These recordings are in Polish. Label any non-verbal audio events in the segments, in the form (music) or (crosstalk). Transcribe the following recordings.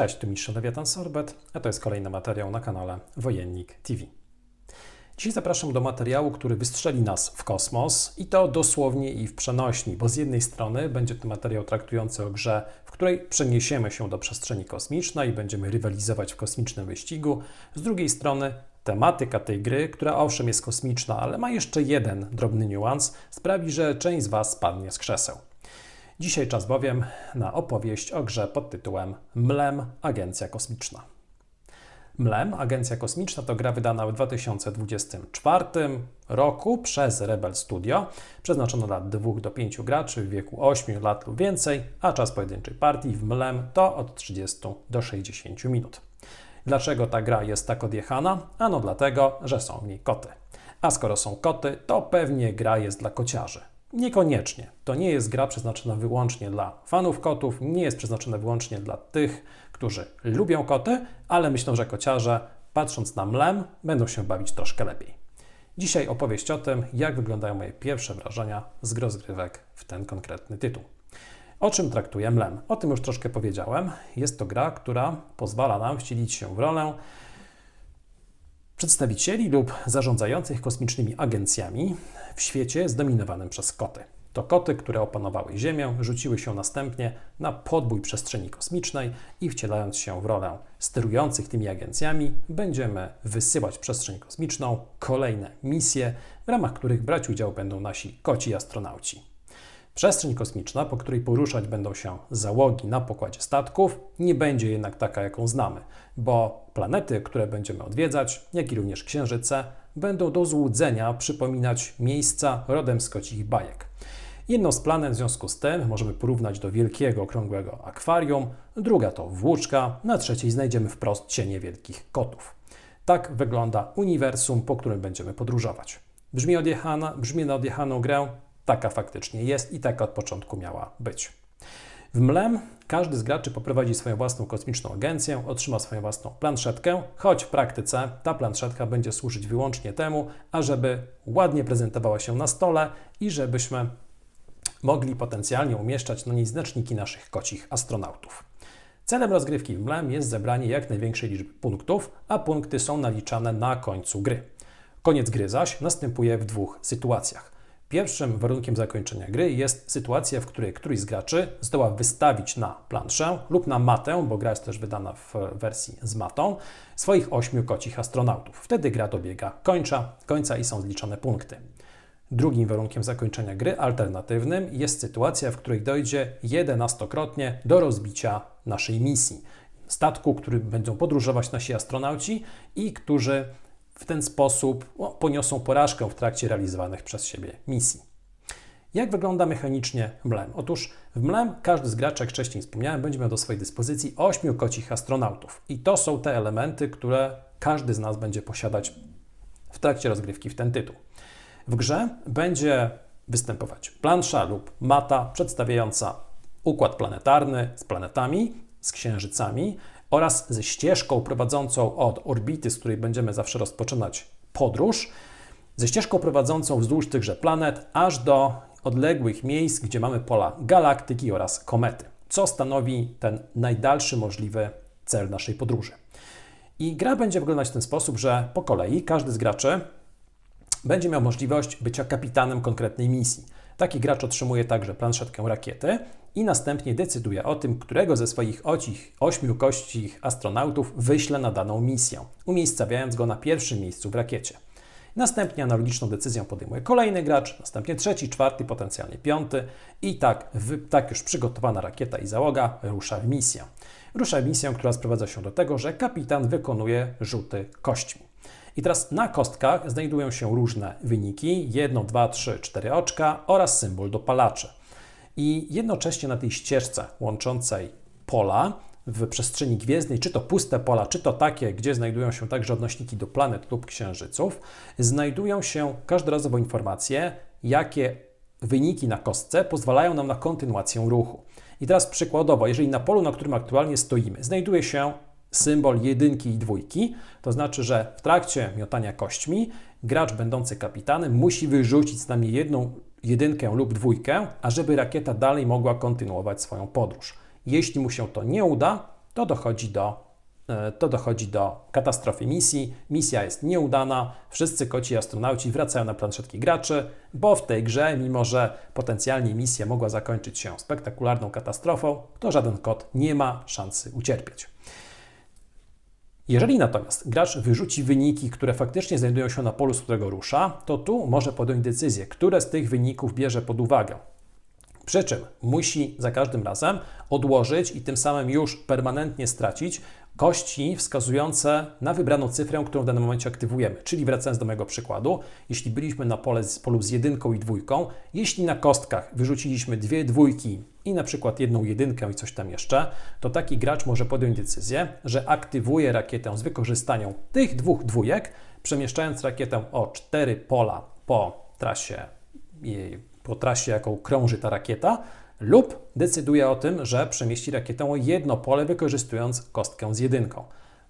Cześć, tu Mistrz Lewiatan Sorbet, a to jest kolejny materiał na kanale Wojennik TV. Dziś zapraszam do materiału, który wystrzeli nas w kosmos i to dosłownie i w przenośni, bo z jednej strony będzie to materiał traktujący o grze, w której przeniesiemy się do przestrzeni kosmicznej i będziemy rywalizować w kosmicznym wyścigu, z drugiej strony tematyka tej gry, która owszem jest kosmiczna, ale ma jeszcze jeden drobny niuans, sprawi, że część z Was spadnie z krzeseł. Dzisiaj czas bowiem na opowieść o grze pod tytułem Mlem Agencja Kosmiczna. Mlem Agencja Kosmiczna to gra wydana w 2024 roku przez Rebel Studio, przeznaczona dla 2 do 5 graczy w wieku 8 lat lub więcej, a czas pojedynczej partii w Mlem to od 30 do 60 minut. Dlaczego ta gra jest tak odjechana? Ano dlatego, że są w niej koty. A skoro są koty, to pewnie gra jest dla kociarzy. Niekoniecznie. To nie jest gra przeznaczona wyłącznie dla fanów kotów, nie jest przeznaczona wyłącznie dla tych, którzy lubią koty, ale myślę, że kociarze, patrząc na mlem, będą się bawić troszkę lepiej. Dzisiaj opowieść o tym, jak wyglądają moje pierwsze wrażenia z rozgrywek w ten konkretny tytuł. O czym traktuje mlem? O tym już troszkę powiedziałem. Jest to gra, która pozwala nam wcielić się w rolę przedstawicieli lub zarządzających kosmicznymi agencjami w świecie zdominowanym przez koty. To koty, które opanowały Ziemię, rzuciły się następnie na podbój przestrzeni kosmicznej i wcielając się w rolę sterujących tymi agencjami, będziemy wysyłać w przestrzeń kosmiczną kolejne misje, w ramach których brać udział będą nasi koci astronauci. Przestrzeń kosmiczna, po której poruszać będą się załogi na pokładzie statków, nie będzie jednak taka, jaką znamy, bo planety, które będziemy odwiedzać, jak i również księżyce, będą do złudzenia przypominać miejsca rodem z kocich bajek. Jedną z planet w związku z tym możemy porównać do wielkiego, okrągłego akwarium, druga to włóczka, na trzeciej znajdziemy wprost cienie wielkich kotów. Tak wygląda uniwersum, po którym będziemy podróżować. Brzmi, odjechana, brzmi na odjechaną grę, taka faktycznie jest i taka od początku miała być. W Mlem każdy z graczy poprowadzi swoją własną kosmiczną agencję, otrzyma swoją własną planszetkę, choć w praktyce ta planszetka będzie służyć wyłącznie temu, ażeby ładnie prezentowała się na stole i żebyśmy mogli potencjalnie umieszczać na niej znaczniki naszych kocich astronautów. Celem rozgrywki w Mlem jest zebranie jak największej liczby punktów, a punkty są naliczane na końcu gry. Koniec gry zaś następuje w dwóch sytuacjach. Pierwszym warunkiem zakończenia gry jest sytuacja, w której któryś z graczy zdoła wystawić na planszę lub na matę, bo gra jest też wydana w wersji z matą, swoich ośmiu kocich astronautów. Wtedy gra dobiega końca, końca i są zliczone punkty. Drugim warunkiem zakończenia gry alternatywnym jest sytuacja, w której dojdzie jedenastokrotnie do rozbicia naszej misji. Statku, który będą podróżować nasi astronauci i którzy w ten sposób no, poniosą porażkę w trakcie realizowanych przez siebie misji. Jak wygląda mechanicznie mlem? Otóż w mlem każdy z graczy, jak wcześniej wspomniałem, będzie miał do swojej dyspozycji 8 kocich astronautów. I to są te elementy, które każdy z nas będzie posiadać w trakcie rozgrywki w ten tytuł. W grze będzie występować plansza lub mata przedstawiająca układ planetarny z planetami, z księżycami oraz ze ścieżką prowadzącą od orbity, z której będziemy zawsze rozpoczynać podróż, ze ścieżką prowadzącą wzdłuż tychże planet aż do odległych miejsc, gdzie mamy pola galaktyki oraz komety, co stanowi ten najdalszy możliwy cel naszej podróży. I gra będzie wyglądać w ten sposób, że po kolei każdy z graczy będzie miał możliwość bycia kapitanem konkretnej misji. Taki gracz otrzymuje także planszetkę rakiety i następnie decyduje o tym, którego ze swoich ocich, ośmiu kościch astronautów wyśle na daną misję, umiejscawiając go na pierwszym miejscu w rakiecie. Następnie analogiczną decyzję podejmuje kolejny gracz, następnie trzeci, czwarty, potencjalnie piąty i tak, w, tak już przygotowana rakieta i załoga rusza w misję. Rusza w misję, która sprowadza się do tego, że kapitan wykonuje rzuty kośćmi. I teraz na kostkach znajdują się różne wyniki: 1, 2, 3, 4 oczka oraz symbol dopalaczy. I jednocześnie na tej ścieżce łączącej pola w przestrzeni gwiezdnej, czy to puste pola, czy to takie, gdzie znajdują się także odnośniki do planet lub księżyców, znajdują się każdorazowo informacje, jakie wyniki na kostce pozwalają nam na kontynuację ruchu. I teraz przykładowo, jeżeli na polu, na którym aktualnie stoimy, znajduje się symbol jedynki i dwójki, to znaczy, że w trakcie miotania kośćmi gracz będący kapitanem musi wyrzucić z nami jedną jedynkę lub dwójkę, ażeby rakieta dalej mogła kontynuować swoją podróż. Jeśli mu się to nie uda, to dochodzi do e, to dochodzi do katastrofy misji. Misja jest nieudana, wszyscy koci astronauci wracają na plan wszystkich graczy, bo w tej grze, mimo że potencjalnie misja mogła zakończyć się spektakularną katastrofą, to żaden kot nie ma szansy ucierpieć. Jeżeli natomiast gracz wyrzuci wyniki, które faktycznie znajdują się na polu, z którego rusza, to tu może podjąć decyzję, które z tych wyników bierze pod uwagę. Przy czym musi za każdym razem odłożyć i tym samym już permanentnie stracić kości wskazujące na wybraną cyfrę, którą w danym momencie aktywujemy. Czyli wracając do mojego przykładu, jeśli byliśmy na pole z, polu z jedynką i dwójką, jeśli na kostkach wyrzuciliśmy dwie dwójki i na przykład jedną jedynkę i coś tam jeszcze, to taki gracz może podjąć decyzję, że aktywuje rakietę z wykorzystaniem tych dwóch dwójek, przemieszczając rakietę o cztery pola po trasie jej po trasie, jaką krąży ta rakieta, lub decyduje o tym, że przemieści rakietę o jedno pole, wykorzystując kostkę z jedynką.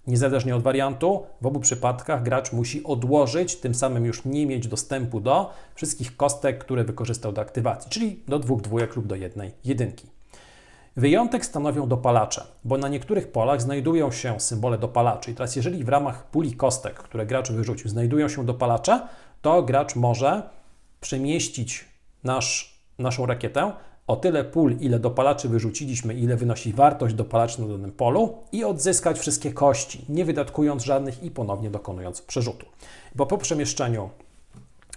Niezależnie od wariantu, w obu przypadkach gracz musi odłożyć, tym samym już nie mieć dostępu do wszystkich kostek, które wykorzystał do aktywacji, czyli do dwóch dwójek lub do jednej jedynki. Wyjątek stanowią dopalacze, bo na niektórych polach znajdują się symbole dopalaczy. I teraz, jeżeli w ramach puli kostek, które gracz wyrzucił, znajdują się dopalacze, to gracz może przemieścić nasz, naszą rakietę o tyle pól, ile dopalaczy wyrzuciliśmy, ile wynosi wartość dopalaczy na danym polu i odzyskać wszystkie kości, nie wydatkując żadnych i ponownie dokonując przerzutu. Bo po przemieszczeniu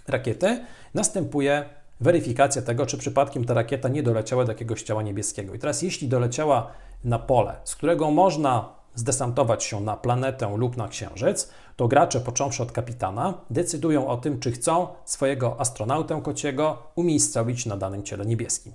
rakiety następuje weryfikacja tego, czy przypadkiem ta rakieta nie doleciała do jakiegoś ciała niebieskiego. I teraz, jeśli doleciała na pole, z którego można zdesantować się na planetę lub na księżyc, to gracze, począwszy od kapitana, decydują o tym, czy chcą swojego astronautę kociego umiejscowić na danym ciele niebieskim.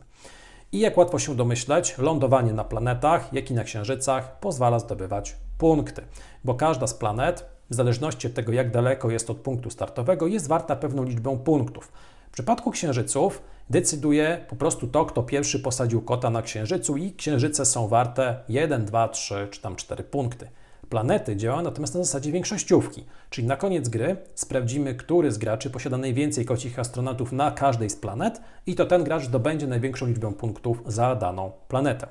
I jak łatwo się domyśleć, lądowanie na planetach, jak i na księżycach pozwala zdobywać punkty, bo każda z planet, w zależności od tego, jak daleko jest od punktu startowego, jest warta pewną liczbę punktów. W przypadku księżyców decyduje po prostu to, kto pierwszy posadził kota na księżycu i księżyce są warte 1, 2, 3 czy tam 4 punkty. Planety działają natomiast na zasadzie większościówki, czyli na koniec gry sprawdzimy, który z graczy posiada najwięcej kocich astronautów na każdej z planet i to ten gracz zdobędzie największą liczbę punktów za daną planetę.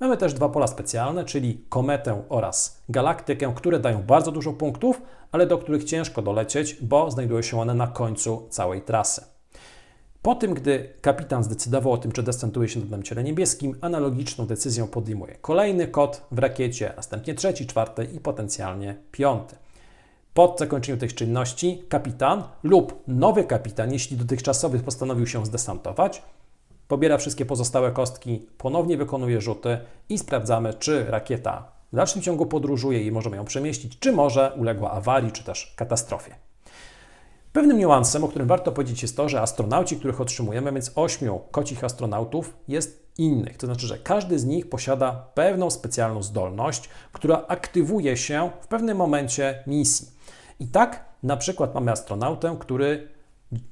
Mamy też dwa pola specjalne, czyli kometę oraz galaktykę, które dają bardzo dużo punktów, ale do których ciężko dolecieć, bo znajdują się one na końcu całej trasy. Po tym, gdy kapitan zdecydował o tym, czy descentuje się na ciele niebieskim, analogiczną decyzję podejmuje kolejny kot w rakiecie, następnie trzeci, czwarty i potencjalnie piąty. Po zakończeniu tych czynności kapitan lub nowy kapitan, jeśli dotychczasowy postanowił się zdesantować, pobiera wszystkie pozostałe kostki, ponownie wykonuje rzuty i sprawdzamy, czy rakieta w dalszym ciągu podróżuje i możemy ją przemieścić, czy może uległa awarii, czy też katastrofie. Pewnym niuansem, o którym warto powiedzieć, jest to, że astronauci, których otrzymujemy, więc ośmiu kocich astronautów, jest innych. To znaczy, że każdy z nich posiada pewną specjalną zdolność, która aktywuje się w pewnym momencie misji. I tak na przykład mamy astronautę, który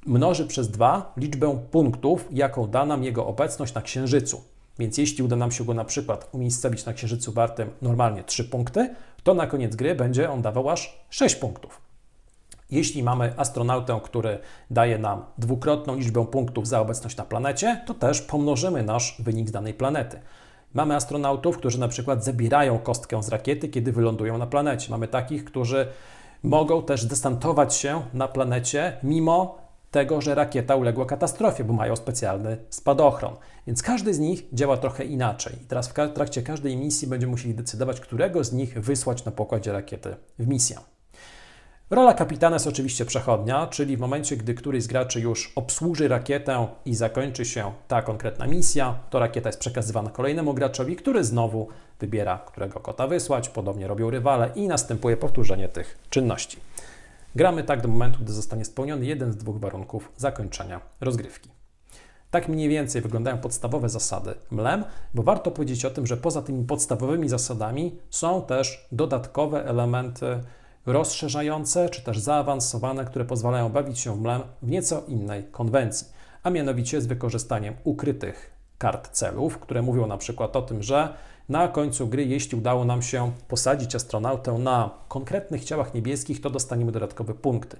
mnoży przez dwa liczbę punktów, jaką da nam jego obecność na Księżycu. Więc jeśli uda nam się go na przykład umiejscowić na Księżycu wartym normalnie 3 punkty, to na koniec gry będzie on dawał aż 6 punktów. Jeśli mamy astronautę, który daje nam dwukrotną liczbę punktów za obecność na planecie, to też pomnożymy nasz wynik z danej planety. Mamy astronautów, którzy na przykład zabierają kostkę z rakiety, kiedy wylądują na planecie. Mamy takich, którzy mogą też desantować się na planecie, mimo tego, że rakieta uległa katastrofie, bo mają specjalny spadochron. Więc każdy z nich działa trochę inaczej. I teraz w trakcie każdej misji będziemy musieli decydować, którego z nich wysłać na pokładzie rakiety w misję. Rola kapitana jest oczywiście przechodnia, czyli w momencie, gdy któryś z graczy już obsłuży rakietę i zakończy się ta konkretna misja, to rakieta jest przekazywana kolejnemu graczowi, który znowu wybiera, którego kota wysłać, podobnie robią rywale i następuje powtórzenie tych czynności. Gramy tak do momentu, gdy zostanie spełniony jeden z dwóch warunków zakończenia rozgrywki. Tak mniej więcej wyglądają podstawowe zasady MLEM, bo warto powiedzieć o tym, że poza tymi podstawowymi zasadami są też dodatkowe elementy rozszerzające czy też zaawansowane, które pozwalają bawić się w mlem w nieco innej konwencji, a mianowicie z wykorzystaniem ukrytych kart celów, które mówią na przykład o tym, że na końcu gry, jeśli udało nam się posadzić astronautę na konkretnych ciałach niebieskich, to dostaniemy dodatkowe punkty.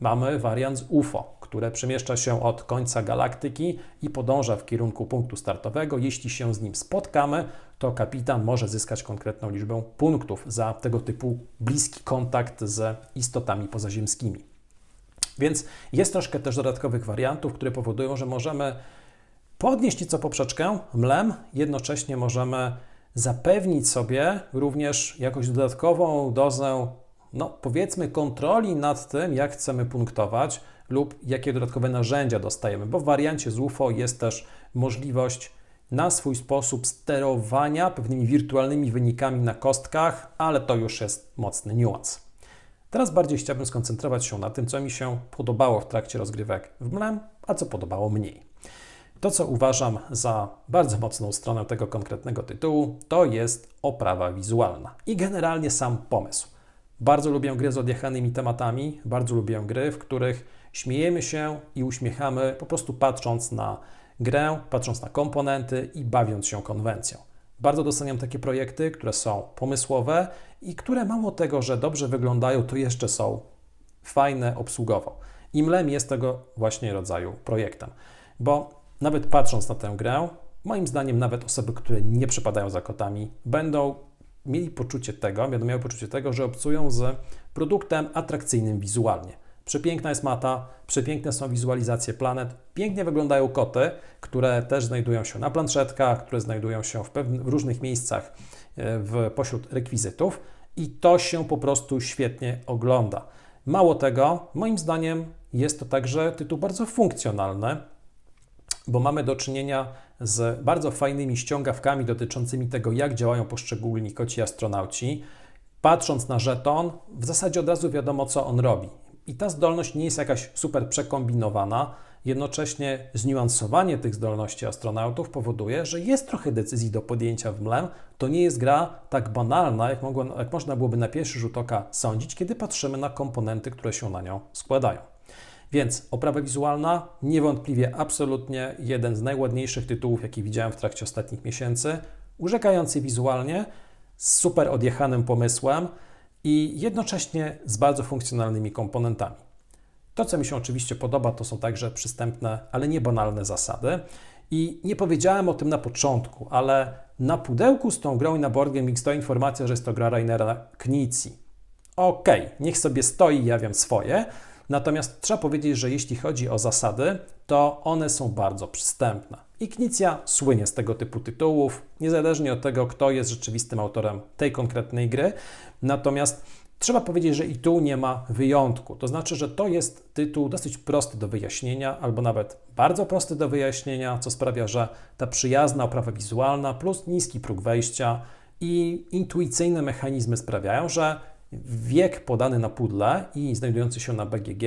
Mamy wariant z UFO, które przemieszcza się od końca galaktyki i podąża w kierunku punktu startowego. Jeśli się z nim spotkamy, to kapitan może zyskać konkretną liczbę punktów za tego typu bliski kontakt z istotami pozaziemskimi. Więc jest troszkę też dodatkowych wariantów, które powodują, że możemy podnieść nieco poprzeczkę, mlem, jednocześnie możemy zapewnić sobie również jakąś dodatkową dozę, no powiedzmy, kontroli nad tym, jak chcemy punktować lub jakie dodatkowe narzędzia dostajemy, bo w wariancie z UFO jest też możliwość na swój sposób sterowania pewnymi wirtualnymi wynikami na kostkach, ale to już jest mocny niuans. Teraz bardziej chciałbym skoncentrować się na tym, co mi się podobało w trakcie rozgrywek w MLEM, a co podobało mniej. To, co uważam za bardzo mocną stronę tego konkretnego tytułu, to jest oprawa wizualna i generalnie sam pomysł. Bardzo lubię gry z odjechanymi tematami, bardzo lubię gry, w których śmiejemy się i uśmiechamy po prostu patrząc na grę, patrząc na komponenty i bawiąc się konwencją. Bardzo doceniam takie projekty, które są pomysłowe i które mało tego, że dobrze wyglądają, to jeszcze są fajne obsługowo. Imlem jest tego właśnie rodzaju projektem, bo nawet patrząc na tę grę, moim zdaniem nawet osoby, które nie przepadają za kotami, będą mieli poczucie tego, będą miały poczucie tego, że obcują z produktem atrakcyjnym wizualnie. Przepiękna jest mata, przepiękne są wizualizacje planet, pięknie wyglądają koty, które też znajdują się na planszetkach, które znajdują się w, pewnych, w różnych miejscach e, w, pośród rekwizytów i to się po prostu świetnie ogląda. Mało tego, moim zdaniem jest to także tytuł bardzo funkcjonalny, bo mamy do czynienia z bardzo fajnymi ściągawkami dotyczącymi tego, jak działają poszczególni koci astronauci. Patrząc na żeton, w zasadzie od razu wiadomo, co on robi. I ta zdolność nie jest jakaś super przekombinowana. Jednocześnie zniuansowanie tych zdolności astronautów powoduje, że jest trochę decyzji do podjęcia w mlem. To nie jest gra tak banalna, jak, mogło, jak można byłoby na pierwszy rzut oka sądzić, kiedy patrzymy na komponenty, które się na nią składają. Więc oprawa wizualna niewątpliwie absolutnie jeden z najładniejszych tytułów, jaki widziałem w trakcie ostatnich miesięcy. Urzekający wizualnie, z super odjechanym pomysłem i jednocześnie z bardzo funkcjonalnymi komponentami. To, co mi się oczywiście podoba, to są także przystępne, ale nie banalne zasady. I nie powiedziałem o tym na początku, ale na pudełku z tą grą i na Board Game to informacja, że jest to gra Rainera Knici. Okej, okay, niech sobie stoi, ja wiem swoje. Natomiast trzeba powiedzieć, że jeśli chodzi o zasady, to one są bardzo przystępne. Ignicja słynie z tego typu tytułów, niezależnie od tego, kto jest rzeczywistym autorem tej konkretnej gry. Natomiast trzeba powiedzieć, że i tu nie ma wyjątku. To znaczy, że to jest tytuł dosyć prosty do wyjaśnienia, albo nawet bardzo prosty do wyjaśnienia, co sprawia, że ta przyjazna oprawa wizualna plus niski próg wejścia i intuicyjne mechanizmy sprawiają, że wiek podany na pudle i znajdujący się na BGG,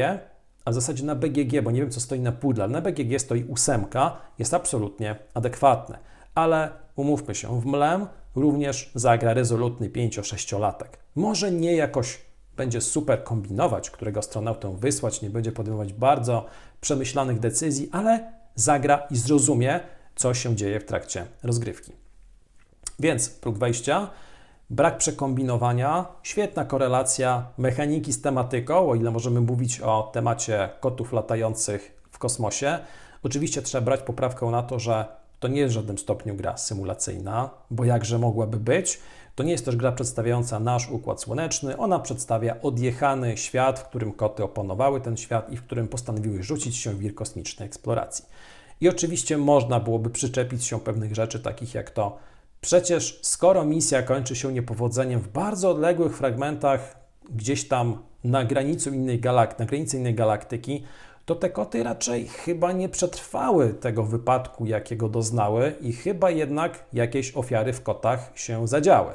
a w zasadzie na BGG, bo nie wiem co stoi na pudle, ale na BGG stoi ósemka, jest absolutnie adekwatne. Ale umówmy się, w mlem również zagra rezolutny 5-6-latek. Może nie jakoś będzie super kombinować, którego astronautę wysłać, nie będzie podejmować bardzo przemyślanych decyzji, ale zagra i zrozumie, co się dzieje w trakcie rozgrywki. Więc próg wejścia brak przekombinowania, świetna korelacja mechaniki z tematyką, o ile możemy mówić o temacie kotów latających w kosmosie. Oczywiście trzeba brać poprawkę na to, że to nie jest w żadnym stopniu gra symulacyjna, bo jakże mogłaby być. To nie jest też gra przedstawiająca nasz układ słoneczny. Ona przedstawia odjechany świat, w którym koty opanowały ten świat i w którym postanowiły rzucić się w wir kosmicznej eksploracji. I oczywiście można byłoby przyczepić się pewnych rzeczy, takich jak to, Przecież skoro misja kończy się niepowodzeniem w bardzo odległych fragmentach, gdzieś tam na granicy innej, na granicy innej galaktyki, to te koty raczej chyba nie przetrwały tego wypadku, jakiego doznały, i chyba jednak jakieś ofiary w kotach się zadziały.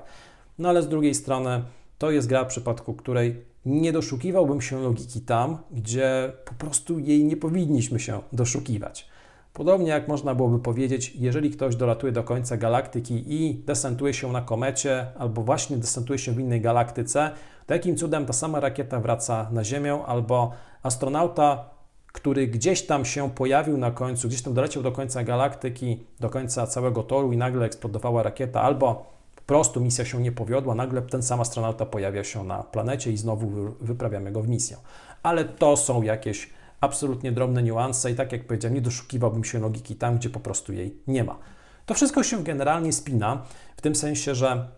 No ale z drugiej strony, to jest gra, w przypadku której nie doszukiwałbym się logiki tam, gdzie po prostu jej nie powinniśmy się doszukiwać. Podobnie jak można byłoby powiedzieć, jeżeli ktoś dolatuje do końca galaktyki i desantuje się na komecie, albo właśnie desantuje się w innej galaktyce, to jakim cudem ta sama rakieta wraca na Ziemię, albo astronauta, który gdzieś tam się pojawił na końcu, gdzieś tam doleciał do końca galaktyki, do końca całego toru i nagle eksplodowała rakieta, albo prostu misja się nie powiodła, nagle ten sam astronauta pojawia się na planecie i znowu wy- wyprawiamy go w misję. Ale to są jakieś absolutnie drobne niuanse i tak jak powiedziałem, nie doszukiwałbym się logiki tam, gdzie po prostu jej nie ma. To wszystko się generalnie spina w tym sensie, że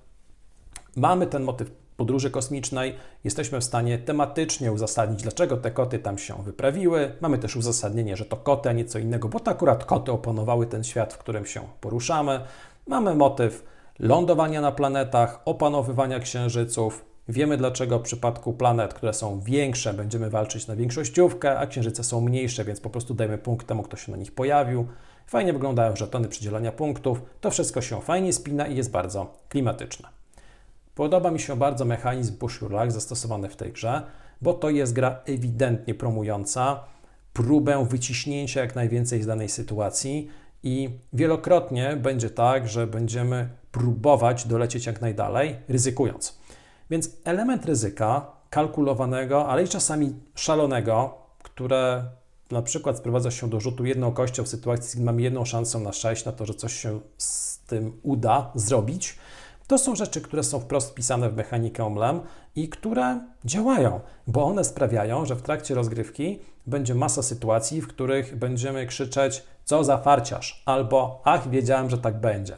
mamy ten motyw podróży kosmicznej, jesteśmy w stanie tematycznie uzasadnić, dlaczego te koty tam się wyprawiły. Mamy też uzasadnienie, że to koty, a nie co innego, bo to akurat koty opanowały ten świat, w którym się poruszamy. Mamy motyw lądowania na planetach, opanowywania księżyców. Wiemy, dlaczego w przypadku planet, które są większe, będziemy walczyć na większościówkę, a księżyce są mniejsze, więc po prostu dajmy punkt temu, kto się na nich pojawił. Fajnie wyglądają żetony przydzielania punktów. To wszystko się fajnie spina i jest bardzo klimatyczne. Podoba mi się bardzo mechanizm push your luck zastosowany w tej grze, bo to jest gra ewidentnie promująca próbę wyciśnięcia jak najwięcej z danej sytuacji i wielokrotnie będzie tak, że będziemy próbować dolecieć jak najdalej, ryzykując. Więc element ryzyka kalkulowanego, ale i czasami szalonego, które na przykład sprowadza się do rzutu jedną kością w sytuacji, gdy mamy jedną szansę na sześć na to, że coś się z tym uda zrobić, to są rzeczy, które są wprost wpisane w mechanikę OMLEM i które działają, bo one sprawiają, że w trakcie rozgrywki będzie masa sytuacji, w których będziemy krzyczeć, co za farciarz, albo ach, wiedziałem, że tak będzie.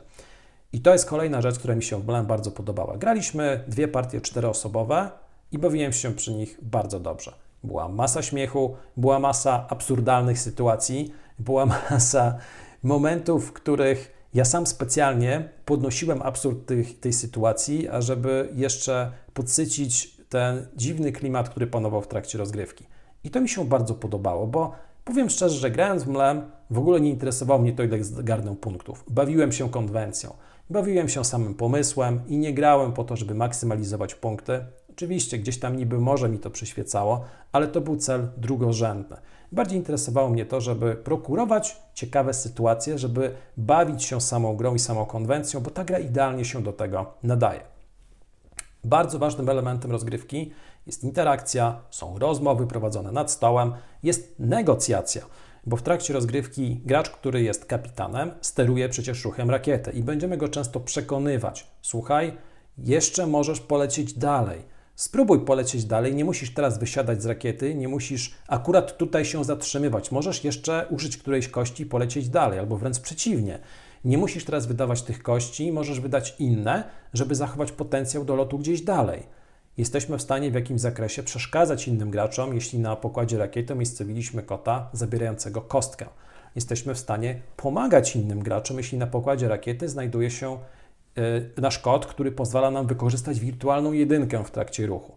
I to jest kolejna rzecz, która mi się w OMLEM bardzo podobała. Graliśmy dwie partie czteroosobowe i bawiłem się przy nich bardzo dobrze. Była masa śmiechu, była masa absurdalnych sytuacji, była (laughs) masa momentów, w których ja sam specjalnie podnosiłem absurd tych, tej sytuacji, ażeby jeszcze podsycić ten dziwny klimat, który panował w trakcie rozgrywki. I to mi się bardzo podobało, bo powiem szczerze, że grając w mlem w ogóle nie interesowało mnie to, ile zgarnę punktów. Bawiłem się konwencją, bawiłem się samym pomysłem i nie grałem po to, żeby maksymalizować punkty. Oczywiście gdzieś tam niby może mi to przyświecało, ale to był cel drugorzędny. Bardziej interesowało mnie to, żeby prokurować ciekawe sytuacje, żeby bawić się samą grą i samą konwencją, bo ta gra idealnie się do tego nadaje. Bardzo ważnym elementem rozgrywki jest interakcja, są rozmowy prowadzone nad stołem, jest negocjacja, bo w trakcie rozgrywki gracz, który jest kapitanem, steruje przecież ruchem rakiety i będziemy go często przekonywać: słuchaj, jeszcze możesz polecieć dalej. Spróbuj polecieć dalej, nie musisz teraz wysiadać z rakiety, nie musisz akurat tutaj się zatrzymywać. Możesz jeszcze użyć którejś kości i polecieć dalej, albo wręcz przeciwnie. Nie musisz teraz wydawać tych kości, możesz wydać inne, żeby zachować potencjał do lotu gdzieś dalej. Jesteśmy w stanie w jakimś zakresie przeszkadzać innym graczom, jeśli na pokładzie rakiety umiejscowiliśmy kota zabierającego kostkę. Jesteśmy w stanie pomagać innym graczom, jeśli na pokładzie rakiety znajduje się y, nasz kod, który pozwala nam wykorzystać wirtualną jedynkę w trakcie ruchu.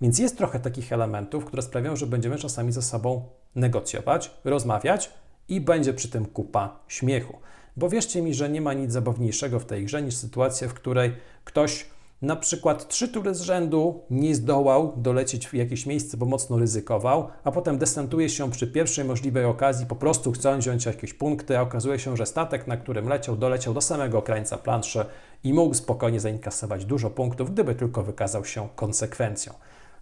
Więc jest trochę takich elementów, które sprawiają, że będziemy czasami ze sobą negocjować, rozmawiać i będzie przy tym kupa śmiechu. Bo wierzcie mi, że nie ma nic zabawniejszego w tej grze niż sytuacja, w której ktoś na przykład trzy tury z rzędu nie zdołał dolecieć w jakieś miejsce, bo mocno ryzykował, a potem desantuje się przy pierwszej możliwej okazji, po prostu chcąc wziąć jakieś punkty, a okazuje się, że statek, na którym leciał, doleciał do samego krańca planszy i mógł spokojnie zainkasować dużo punktów, gdyby tylko wykazał się konsekwencją.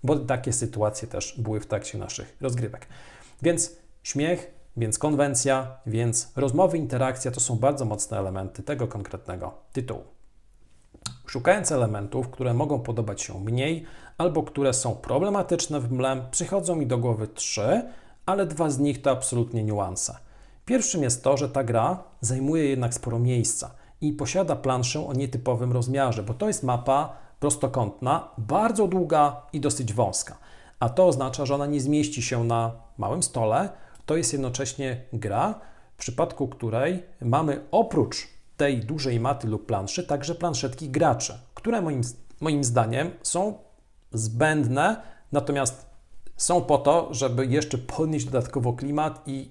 Bo takie sytuacje też były w trakcie naszych rozgrywek. Więc śmiech, więc konwencja, więc rozmowy, interakcja to są bardzo mocne elementy tego konkretnego tytułu. Szukając elementów, które mogą podobać się mniej albo które są problematyczne w mlem, przychodzą mi do głowy trzy, ale dwa z nich to absolutnie niuanse. Pierwszym jest to, że ta gra zajmuje jednak sporo miejsca i posiada planszę o nietypowym rozmiarze, bo to jest mapa prostokątna, bardzo długa i dosyć wąska. A to oznacza, że ona nie zmieści się na małym stole. To jest jednocześnie gra, w przypadku której mamy oprócz tej dużej maty lub planszy także planszetki graczy, które moim, moim zdaniem są zbędne, natomiast są po to, żeby jeszcze podnieść dodatkowo klimat i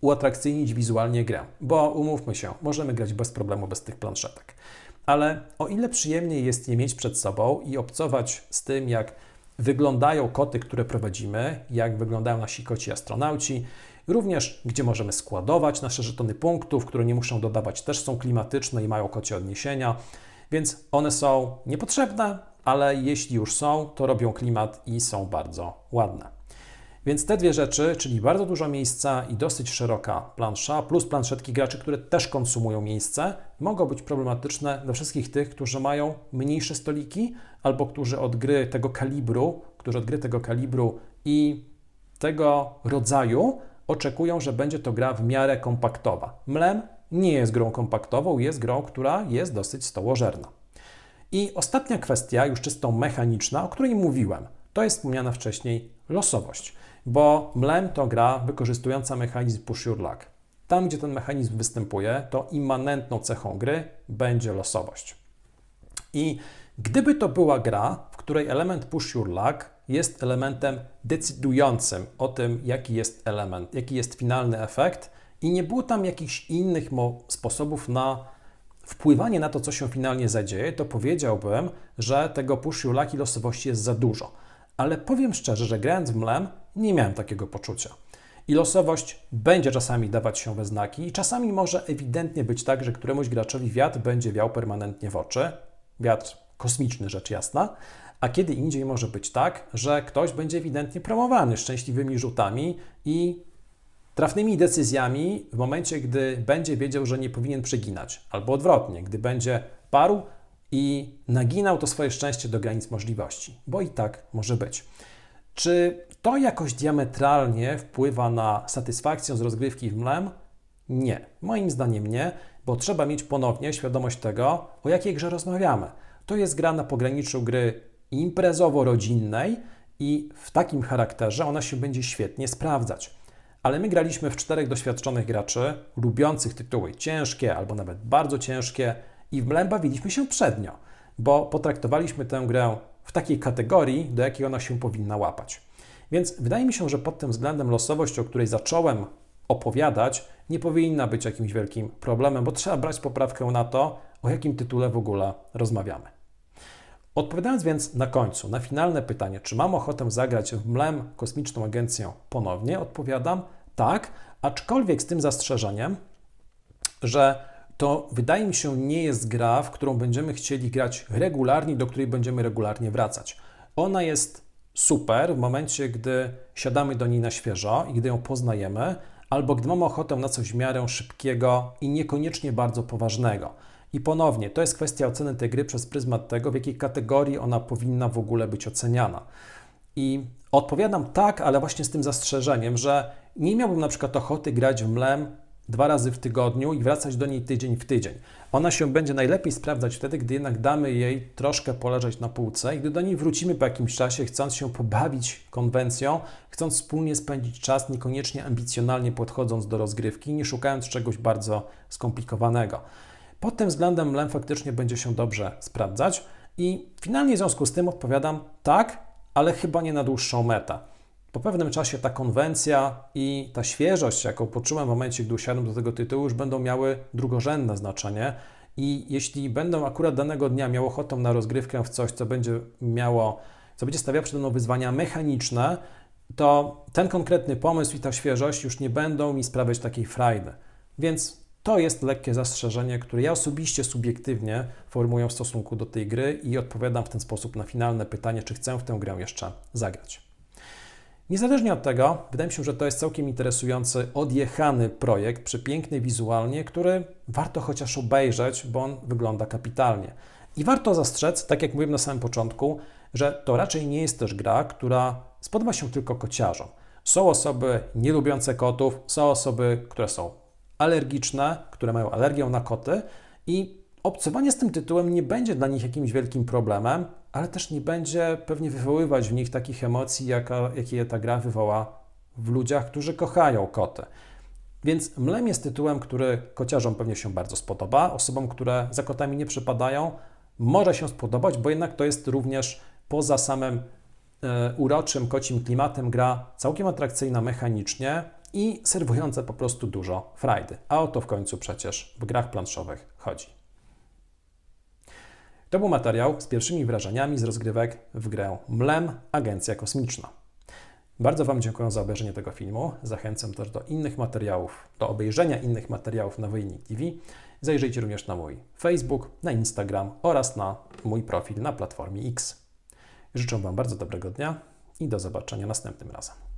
uatrakcyjnić wizualnie grę. Bo umówmy się, możemy grać bez problemu bez tych planszetek. Ale o ile przyjemniej jest je mieć przed sobą i obcować z tym, jak wyglądają koty, które prowadzimy, jak wyglądają nasi koci astronauci, również gdzie możemy składować nasze żetony punktów, które nie muszą dodawać, też są klimatyczne i mają kocie odniesienia, więc one są niepotrzebne, ale jeśli już są, to robią klimat i są bardzo ładne. Więc te dwie rzeczy, czyli bardzo dużo miejsca i dosyć szeroka plansza, plus planszetki graczy, które też konsumują miejsce, mogą być problematyczne dla wszystkich tych, którzy mają mniejsze stoliki albo którzy od gry tego kalibru, którzy od gry tego kalibru i tego rodzaju oczekują, że będzie to gra w miarę kompaktowa. Mlem nie jest grą kompaktową, jest grą, która jest dosyć stołożerna. I ostatnia kwestia, już czysto mechaniczna, o której mówiłem, to jest wspomniana wcześniej losowość, bo Mlem to gra wykorzystująca mechanizm push your luck. Tam, gdzie ten mechanizm występuje, to immanentną cechą gry będzie losowość. I gdyby to była gra, w której element push your luck jest elementem decydującym o tym, jaki jest element, jaki jest finalny efekt, i nie było tam jakichś innych sposobów na wpływanie na to, co się finalnie zadzieje, to powiedziałbym, że tego push your luck i losowości jest za dużo. Ale powiem szczerze, że grając w mlem nie miałem takiego poczucia. I losowość będzie czasami dawać się we znaki, i czasami może ewidentnie być tak, że któremuś graczowi wiatr będzie wiał permanentnie w oczy. Wiatr kosmiczny, rzecz jasna. A kiedy indziej może być tak, że ktoś będzie ewidentnie promowany szczęśliwymi rzutami i trafnymi decyzjami w momencie, gdy będzie wiedział, że nie powinien przeginać, albo odwrotnie, gdy będzie parł i naginał to swoje szczęście do granic możliwości, bo i tak może być. Czy to jakoś diametralnie wpływa na satysfakcję z rozgrywki w mlem? Nie, moim zdaniem nie, bo trzeba mieć ponownie świadomość tego, o jakiej grze rozmawiamy. To jest gra na pograniczu gry imprezowo-rodzinnej i w takim charakterze ona się będzie świetnie sprawdzać. Ale my graliśmy w czterech doświadczonych graczy, lubiących tytuły ciężkie albo nawet bardzo ciężkie i w mlem bawiliśmy się przednio, bo potraktowaliśmy tę grę w takiej kategorii, do jakiej ona się powinna łapać. Więc wydaje mi się, że pod tym względem losowość, o której zacząłem opowiadać, nie powinna być jakimś wielkim problemem, bo trzeba brać poprawkę na to, o jakim tytule w ogóle rozmawiamy. Odpowiadając więc na końcu na finalne pytanie, czy mam ochotę zagrać w Mlem Kosmiczną Agencję ponownie, odpowiadam tak, aczkolwiek z tym zastrzeżeniem, że to wydaje mi się nie jest gra, w którą będziemy chcieli grać regularnie, do której będziemy regularnie wracać. Ona jest super w momencie, gdy siadamy do niej na świeżo i gdy ją poznajemy, albo gdy mamy ochotę na coś w miarę szybkiego i niekoniecznie bardzo poważnego. I ponownie, to jest kwestia oceny tej gry przez pryzmat tego, w jakiej kategorii ona powinna w ogóle być oceniana. I odpowiadam tak, ale właśnie z tym zastrzeżeniem, że nie miałbym na przykład ochoty grać w mlem dwa razy w tygodniu i wracać do niej tydzień w tydzień. Ona się będzie najlepiej sprawdzać wtedy, gdy jednak damy jej troszkę poleżeć na półce i gdy do niej wrócimy po jakimś czasie, chcąc się pobawić konwencją, chcąc wspólnie spędzić czas, niekoniecznie ambicjonalnie podchodząc do rozgrywki, nie szukając czegoś bardzo skomplikowanego. Pod tym względem mlem faktycznie będzie się dobrze sprawdzać i finalnie w związku z tym odpowiadam tak, ale chyba nie na dłuższą metę. Po pewnym czasie ta konwencja i ta świeżość, jaką poczułem w momencie, gdy usiadłem do tego tytułu, już będą miały drugorzędne znaczenie. I jeśli będę akurat danego dnia miał ochotę na rozgrywkę w coś, co będzie miało, co będzie stawiało przede mną wyzwania mechaniczne, to ten konkretny pomysł i ta świeżość już nie będą mi sprawiać takiej frajdy. Więc to jest lekkie zastrzeżenie, które ja osobiście subiektywnie formuję w stosunku do tej gry i odpowiadam w ten sposób na finalne pytanie, czy chcę w tę grę jeszcze zagrać. Niezależnie od tego, wydaje mi się, że to jest całkiem interesujący, odjechany projekt, przepiękny wizualnie, który warto chociaż obejrzeć, bo on wygląda kapitalnie. I warto zastrzec, tak jak mówiłem na samym początku, że to raczej nie jest też gra, która spodoba się tylko kociarzom. Są osoby nielubiące kotów, są osoby, które są alergiczne, które mają alergię na koty i obcowanie z tym tytułem nie będzie dla nich jakimś wielkim problemem, ale też nie będzie pewnie wywoływać w nich takich emocji, jaka, jakie ta gra wywoła w ludziach, którzy kochają koty. Więc Mlem jest tytułem, który kociarzom pewnie się bardzo spodoba, osobom, które za kotami nie przypadają, może się spodobać, bo jednak to jest również poza samym uroczym kocim klimatem gra całkiem atrakcyjna mechanicznie, i serwujące po prostu dużo frajdy. A o to w końcu przecież w grach planszowych chodzi. To był materiał z pierwszymi wrażeniami z rozgrywek w grę Mlem Agencja Kosmiczna. Bardzo Wam dziękuję za obejrzenie tego filmu. Zachęcam też do innych materiałów, do obejrzenia innych materiałów na Wynik TV. Zajrzyjcie również na mój Facebook, na Instagram oraz na mój profil na platformie X. Życzę Wam bardzo dobrego dnia i do zobaczenia następnym razem.